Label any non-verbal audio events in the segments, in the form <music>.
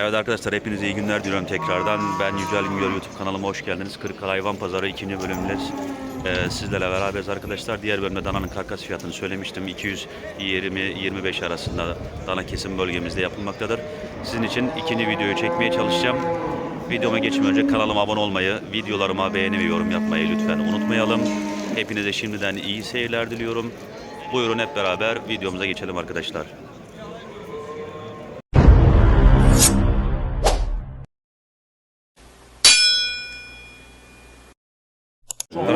Evet arkadaşlar hepinize iyi günler diliyorum tekrardan. Ben Yücel Güngör YouTube kanalıma hoş geldiniz. Kırıkkale Hayvan Pazarı ikinci bölümünde e, sizlerle beraberiz arkadaşlar. Diğer bölümde dananın karkas fiyatını söylemiştim. 220-25 arasında dana kesim bölgemizde yapılmaktadır. Sizin için ikinci videoyu çekmeye çalışacağım. Videoma geçmeden önce kanalıma abone olmayı, videolarıma beğeni ve yorum yapmayı lütfen unutmayalım. Hepinize şimdiden iyi seyirler diliyorum. Buyurun hep beraber videomuza geçelim arkadaşlar.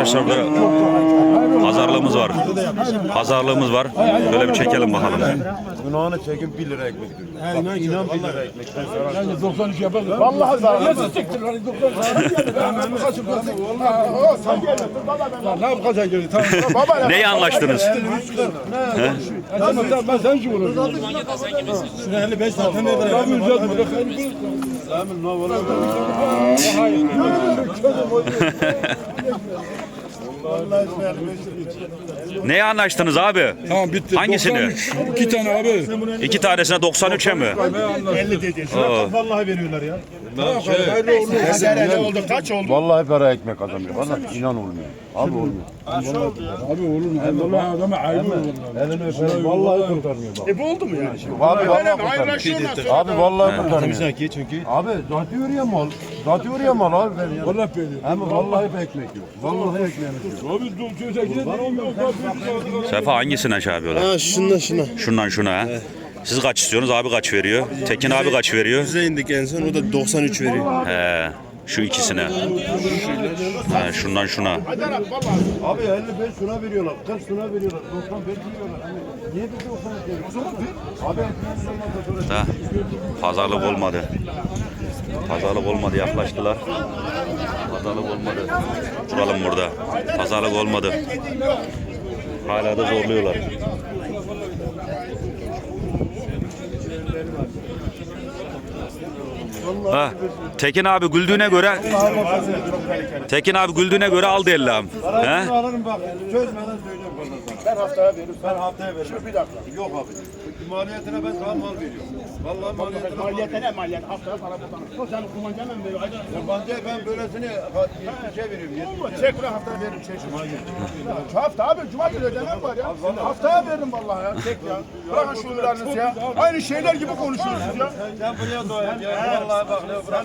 Arkadaşlar burada pazarlığımız var. Pazarlığımız var. Şöyle bir çekelim bakalım. Günahını çekip 1 lira ekmek. He, inan, İnan 1 lira ekmek. Yani 93 yapalım. Vallahi zarar. Nasıl siktir lan 93 Ben. Vallahi. O sen gel. Lan ne yapacak geri? Tamam. Baba. Neyi anlaştınız? Tamam tamam ben sen kim olurum? Şuna 55 zaten ne? Tamam ücret mi? Amin ne olur. Vallahi Neyi anlaştınız abi? Tamam bitti. Hangisini? 93. İki tane abi. İki tanesine 93'e mi? 50 dedi. Şuna vallahi veriyorlar ya. Hayırlı uğurlu olsun. Ne oldu? Kaç oldu? Vallahi para ekmek kazanıyor. Vallahi inan olmuyor. Abi olmuyor. Abi olur mu? Vallahi adama hayırlı olur. Elini öperim. Vallahi kurtarmıyor bak. E bu oldu mu yani? Abi vallahi kurtarmıyor. Ayrılaşıyorlar sonra. Abi vallahi kurtarmıyor. çünkü. Abi zatıyor ya mal. Zatıyor ya mal abi ben ya. Vallahi böyle. Ama vallahi bir ekmek yok. Vallahi ekmeğimiz yok. Abi dur söylesene. Sefa hangisine şey yapıyorlar? Ha şuna şuna. Şundan şuna ha. Siz kaç istiyorsunuz? Abi kaç veriyor? Tekin abi kaç veriyor? Bize indik en son o da 93 veriyor. He. Şu ikisine. He, şundan şuna. Abi 55 şuna veriyorlar. 40 şuna veriyorlar. 95 veriyorlar. Hani niye bize 90 veriyorlar? Abi sonra Da. Pazarlık olmadı. Pazarlık olmadı yaklaştılar. Pazarlık olmadı. Duralım burada. Pazarlık olmadı. Hala da zorluyorlar. Ha, Tekin abi güldüğüne göre Tekin abi güldüğüne göre aldı ellam. He? alırım bak. Çözmeden söyleyeceğim bana. Ben haftaya veririm. Ben haftaya veririm. bir dakika. Yok abi. Maliyetine ben sana mal veriyorum. Vallahi maliyetine mal veriyorum. ne maliyet? Haftaya para buradan. O senin kullanacağın mı böyle? Ayda. Yabancıya ben böylesini 70 şey veriyorum. 70 Çek lan haftaya veririm. Çek şunu. Hafta abi cuma günü ödemem var ya. Haftaya veririm vallahi ya. Çek ya. Bırakın şu ürünlerinizi ya. Aynı şeyler gibi konuşuyorsunuz ya. Sen buraya doyar ya. Vallahi bak ne bırak.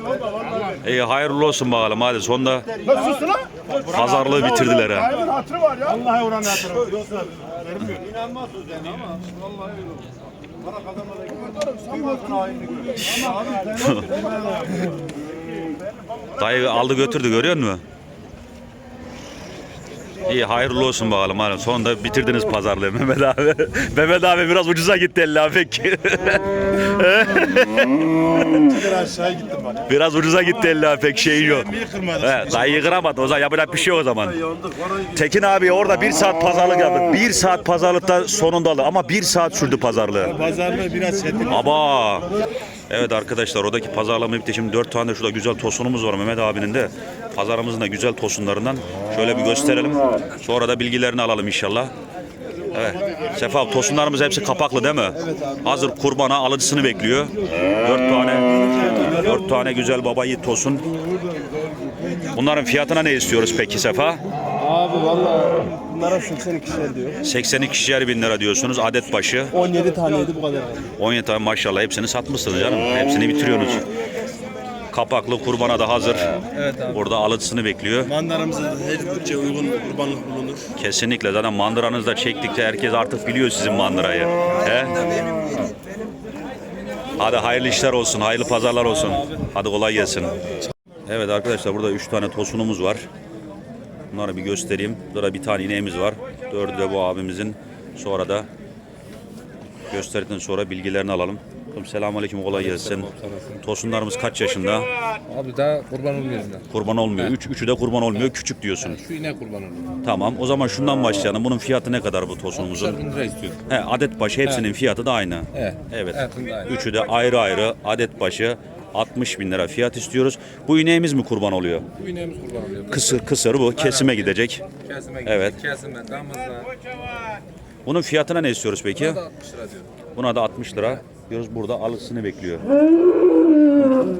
İyi hayırlı olsun bakalım hadi sonda Nasıl sus lan? pazarlığı bitirdiler ha. Ayıbın hatırı var ya. Vallahi oranı hatırlıyorum. İnanmazsınız yani ama vallahi öyle olur. Para kazanmada gidiyor. Bakın hainlik görüyor. <laughs> Ama abi sen Dayı aldı götürdü görüyor musun? İyi hayırlı olsun bakalım. Hadi. Sonunda bitirdiniz pazarlığı Mehmet abi. <laughs> Mehmet abi biraz ucuza gitti elli abi peki. aşağı gittim bak. biraz ucuza gitti elli pek şey yok. He, dayıyı kıramadı o zaman yapacak bir şey yok o zaman. Tekin abi orada bir saat pazarlık yaptı. Bir saat pazarlıkta sonunda aldı ama bir saat sürdü pazarlığı. Pazarlığı biraz çetin. Aba. Evet arkadaşlar oradaki pazarlama bitti. Şimdi dört tane şurada güzel tosunumuz var Mehmet abinin de. Pazarımızın da güzel tosunlarından. Şöyle bir gösterelim. Sonra da bilgilerini alalım inşallah. Evet. Sefa tosunlarımız hepsi kapaklı değil mi? Hazır kurbana alıcısını bekliyor. Dört tane dört tane güzel baba yiğit tosun. Bunların fiyatına ne istiyoruz peki Sefa? Abi valla bunlara 82 şey diyor. 82'şer bin lira diyorsunuz adet başı. 17 taneydi bu kadar. 17 tane maşallah hepsini satmışsınız canım. Hepsini bitiriyorsunuz. Kapaklı kurbana da hazır. Evet abi. Burada alıcısını bekliyor. Mandaramıza her bütçe uygun kurbanlık bulunur. Kesinlikle zaten mandıranızı da çektikçe herkes artık biliyor sizin mandırayı. He? Hadi hayırlı işler olsun, hayırlı pazarlar olsun. Hadi kolay gelsin. Evet arkadaşlar burada 3 tane tosunumuz var. Bunları bir göstereyim. Burada bir tane ineğimiz var. Dördü de bu abimizin. Sonra da gösterdikten sonra bilgilerini alalım. Selamünaleyküm kolay gelsin. Tosunlarımız kaç yaşında? Abi daha kurban olmuyor. Kurban olmuyor. Üç, üçü de kurban olmuyor. Küçük diyorsun. Şu inek kurban oluyor. Tamam. O zaman şundan başlayalım. Bunun fiyatı ne kadar bu tosunumuzun? 60 bin lira istiyor. He, adet başı hepsinin fiyatı da aynı. Evet. Evet. Evet, aynı. Üçü de ayrı ayrı adet başı 60 bin lira fiyat istiyoruz. Bu ineğimiz mi kurban oluyor? Bu ineğimiz kurban oluyor. Kısır kısır bu. Kesime gidecek. Kesime Evet. gidecek. Kesime, damızla. Bunun fiyatına ne istiyoruz peki? Bu da 60 lira diyor. Buna da 60 lira. Diyoruz burada alıcısını bekliyor.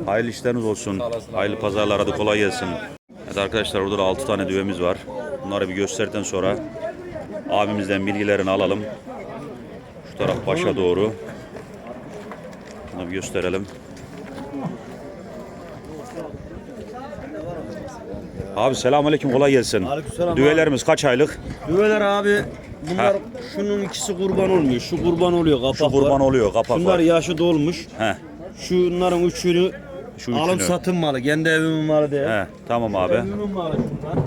Hayırlı işleriniz olsun. Hayırlı pazarlar. Hadi kolay gelsin. Evet arkadaşlar burada da 6 tane düvemiz var. Bunları bir gösterdikten sonra abimizden bilgilerini alalım. Şu taraf başa doğru. Bunu bir gösterelim. Abi selamünaleyküm kolay gelsin. Aleykümselam Düvelerimiz kaç aylık? Düveler abi bunlar Ha. şunun ikisi kurban olmuyor. Şu kurban oluyor kapak Şu kurban var. oluyor kapak Şunlar var. yaşı dolmuş. He, Şunların üçünü şu alım üçünü. satım malı. Kendi evimin malı değil. He, tamam abi. Evimin malı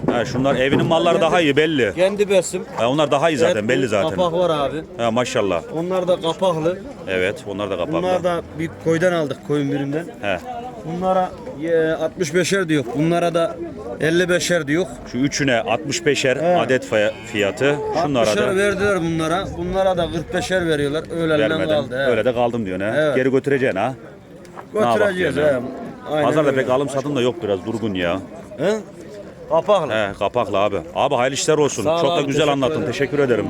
şunlar. He, şunlar evinin malları daha iyi belli. Kendi besim. He, onlar daha iyi zaten Hep belli zaten. Kapak var abi. He, maşallah. Onlar da kapaklı. Evet onlar da kapaklı. Bunlar da bir koydan aldık koyun birinden. He. Bunlara e, 65'er diyor. Bunlara da 55'er diyor. Şu üçüne 65'er He. adet faya- fiyatı. Şunlara 60'er da verdiler bunlara. Bunlara da 45'er veriyorlar. Öyle vermeden kaldı. he. öyle de kaldım diyorsun ha. Evet. Geri götüreceksin ha. Götüreceğiz. Ne he. Aynen Pazarda öyle. pek alım satım da yok biraz durgun ya. He? Kapaklı. He kapaklı abi. Abi hayırlı işler olsun. Sağ ol Çok da abi, güzel teşekkür anlattın. ederim. Teşekkür ederim.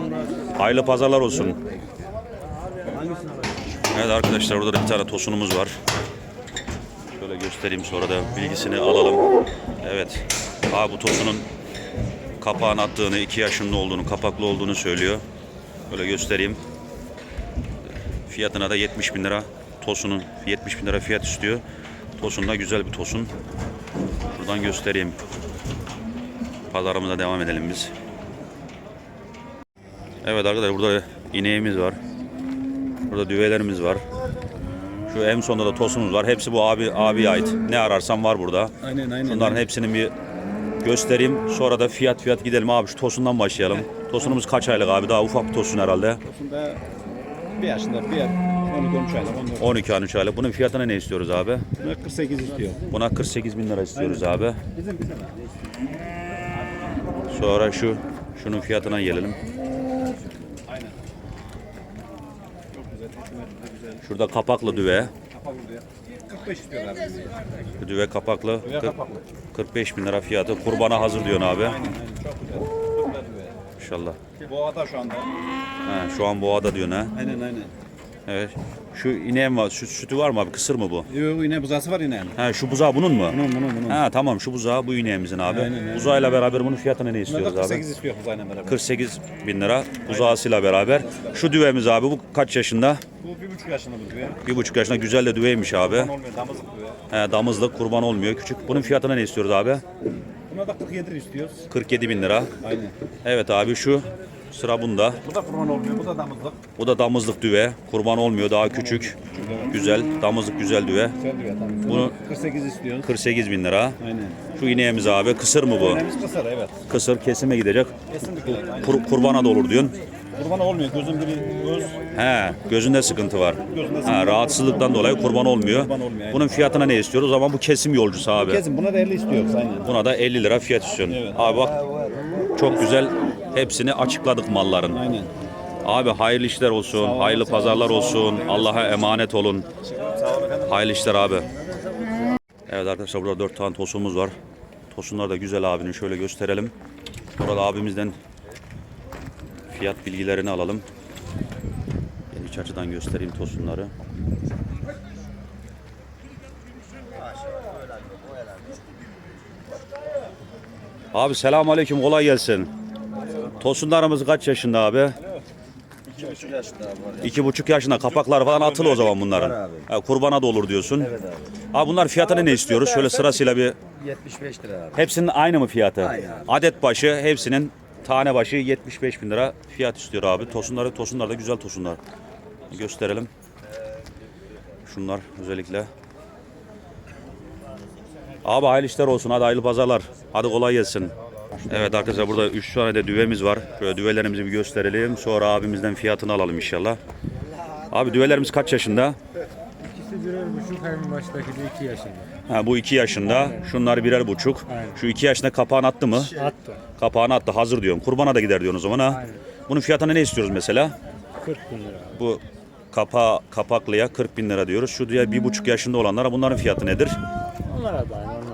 Hayırlı pazarlar olsun. Evet arkadaşlar burada da bir tane tosunumuz var. Şöyle göstereyim sonra da bilgisini alalım. Evet. Abi bu tosunun kapağın attığını, 2 yaşında olduğunu, kapaklı olduğunu söylüyor. Böyle göstereyim. Fiyatına da 70 bin lira. Tosunun 70 bin lira fiyat istiyor. Tosun da güzel bir tosun. Şuradan göstereyim. Pazarımıza devam edelim biz. Evet arkadaşlar burada ineğimiz var. Burada düvelerimiz var. Şu en sonunda da tosumuz var. Hepsi bu abi abiye ait. Ne ararsan var burada. Aynen aynen. Bunların hepsinin bir göstereyim. Sonra da fiyat fiyat gidelim abi. Şu tosundan başlayalım. Tosunumuz kaç aylık abi? Daha ufak bir tosun herhalde. Aslında bir yaşında bir 12 13 aylık 14. 12 13 aylık. Bunun fiyatına ne istiyoruz abi? Buna 48 istiyor. Buna 48 bin lira istiyoruz abi. Sonra şu şunun fiyatına gelelim. Şurada kapaklı düve. 45 istiyorlar. Şu düve kapaklı. Düve Kırk- kapaklı. 45 bin lira fiyatı. Kurbana hazır diyorsun abi. Aynen aynen çok güzel. Çok güzel düve. İnşallah. Boğada şu anda. Ha, şu an boğada diyorsun ha. Aynen aynen. Evet. Şu ineğin var. Süt, sütü var mı abi? Kısır mı bu? Yok yine buzası var yine. Ha şu buzağı bunun mu? Bunun bunun bunun. Ha tamam şu buzağı bu ineğimizin abi. Aynen. Buzağıyla beraber bunun fiyatını ne istiyoruz abi? 48 istiyor buzayla beraber. 48 bin lira buzağısıyla beraber. Şu düvemiz abi bu kaç yaşında? Bu bir buçuk yaşında bu düve. Bir buçuk yaşında güzel de düveymiş abi. Olmuyor damızlık düve. He, damızlık kurban olmuyor küçük. Bunun fiyatına ne istiyoruz abi? Buna da 47 istiyoruz. 47 bin lira. Aynen. Evet abi şu sıra bunda. Bu da kurban olmuyor. Bu da damızlık. Bu da damızlık düve. Kurban olmuyor daha küçük. Güzel. Damızlık güzel düve. Güzel düve tabii. Bunu- Bunu 48 istiyoruz. 48 bin lira. Aynen. Şu ineğimiz abi kısır mı bu? Önemiz kısır evet. Kısır kesime gidecek. Kesinlikle. Aynen. Kur- kurbana da olur diyorsun. Kurban olmuyor. Gözün biri göz. He, gözünde sıkıntı var. Gözünde Ha, sıkıntı. rahatsızlıktan dolayı kurban olmuyor. Kurban olmuyor, aynen. Bunun fiyatına ne istiyoruz? O zaman bu kesim yolcusu abi. Kesin buna da 50 istiyoruz aynen. Buna da 50 lira fiyat istiyorsun. Evet. Abi bak çok güzel hepsini açıkladık malların. Aynen. Abi hayırlı işler olsun, hayırlı pazarlar olsun. Allah'a emanet olun. Hayırlı işler abi. Evet arkadaşlar burada 4 tane tosumuz var. Tosunlar da güzel abinin şöyle gösterelim. Burada abimizden fiyat bilgilerini alalım. Geniş açıdan göstereyim tosunları. Abi selamun aleyküm kolay gelsin. Tosunlarımız kaç yaşında abi? İki buçuk yaşında kapaklar falan atılı o zaman bunların. Ha, kurbana da olur diyorsun. Evet abi. Abi bunlar fiyatını ne istiyoruz? Şöyle sırasıyla bir 75 lira abi. hepsinin aynı mı fiyatı? Aynı abi. Adet başı hepsinin tane başı 75 bin lira fiyat istiyor abi. Tosunları tosunlar da güzel tosunlar. Gösterelim. Şunlar özellikle. Abi hayırlı işler olsun. Hadi hayırlı pazarlar. Hadi kolay gelsin. Evet arkadaşlar burada 3 tane de düvemiz var. Şöyle düvelerimizi bir gösterelim. Sonra abimizden fiyatını alalım inşallah. Abi düvelerimiz kaç yaşında? İkisi birer buçuk hem baştaki de iki yaşında. Ha, bu 2 yaşında. Şunlar birer buçuk. Şu 2 yaşında kapağını attı mı? Attı. Kapağını attı. Hazır diyorsun. Kurbana da gider diyorsun o zaman ha. Aynen. Bunun fiyatını ne istiyoruz mesela? 40 bin lira. Bu kapa kapaklıya 40 bin lira diyoruz. Şu diğer bir buçuk yaşında olanlara bunların fiyatı nedir? Onlara da aynı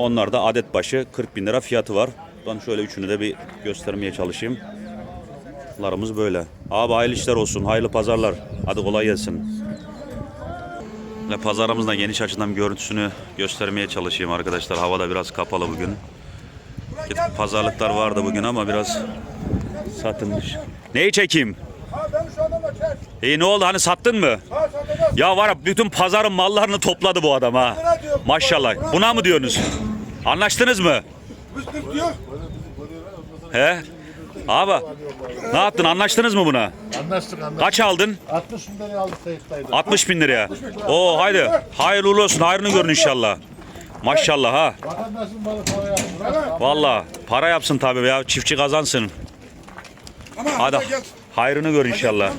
onlar da. Adet başı 40 bin lira fiyatı var. Ben şöyle üçünü de bir göstermeye çalışayım. Larımız böyle. Abi hayırlı işler olsun, hayırlı pazarlar. Hadi kolay gelsin. Ve geniş açıdan görüntüsünü göstermeye çalışayım arkadaşlar. Hava da biraz kapalı bugün. Pazarlıklar vardı bugün ama biraz satılmış. Neyi çekeyim? İyi ne oldu hani sattın mı? Ya var ya bütün pazarın mallarını topladı bu adam ha. Maşallah. Buna mı diyorsunuz? Anlaştınız mı? Fıstık diyor. He? Abi ne yaptın anlaştınız mı buna? Anlaştık anlaştık. Kaç aldın? 60 bin liraya aldık sayıktaydı. 60 bin liraya. Oo haydi. Hayırlı uğurlu olsun. Hayrını görün inşallah. Maşallah ha. Vatandaşın malı para yaptı. Valla para yapsın tabii ya. Çiftçi kazansın. Ama Hadi hadi gel. hayrını gör inşallah.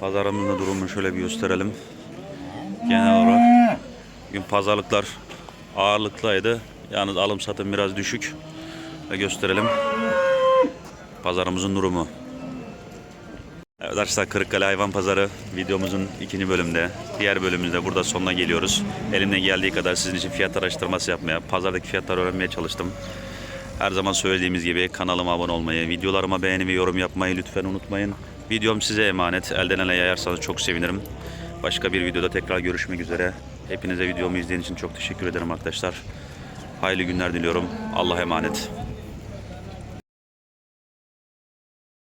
Pazarımızın durumunu şöyle bir gösterelim. Genel olarak bugün pazarlıklar ağırlıklıydı. Yalnız alım satım biraz düşük. Ve gösterelim. Pazarımızın durumu. Evet arkadaşlar Kırıkkale Hayvan Pazarı videomuzun ikinci bölümde, diğer bölümümüzde burada sonuna geliyoruz. Elimden geldiği kadar sizin için fiyat araştırması yapmaya, pazardaki fiyatları öğrenmeye çalıştım. Her zaman söylediğimiz gibi kanalıma abone olmayı, videolarıma beğeni ve yorum yapmayı lütfen unutmayın. Videom size emanet. Elden ele yayarsanız çok sevinirim. Başka bir videoda tekrar görüşmek üzere. Hepinize videomu izlediğiniz için çok teşekkür ederim arkadaşlar. Hayırlı günler diliyorum. Allah'a emanet.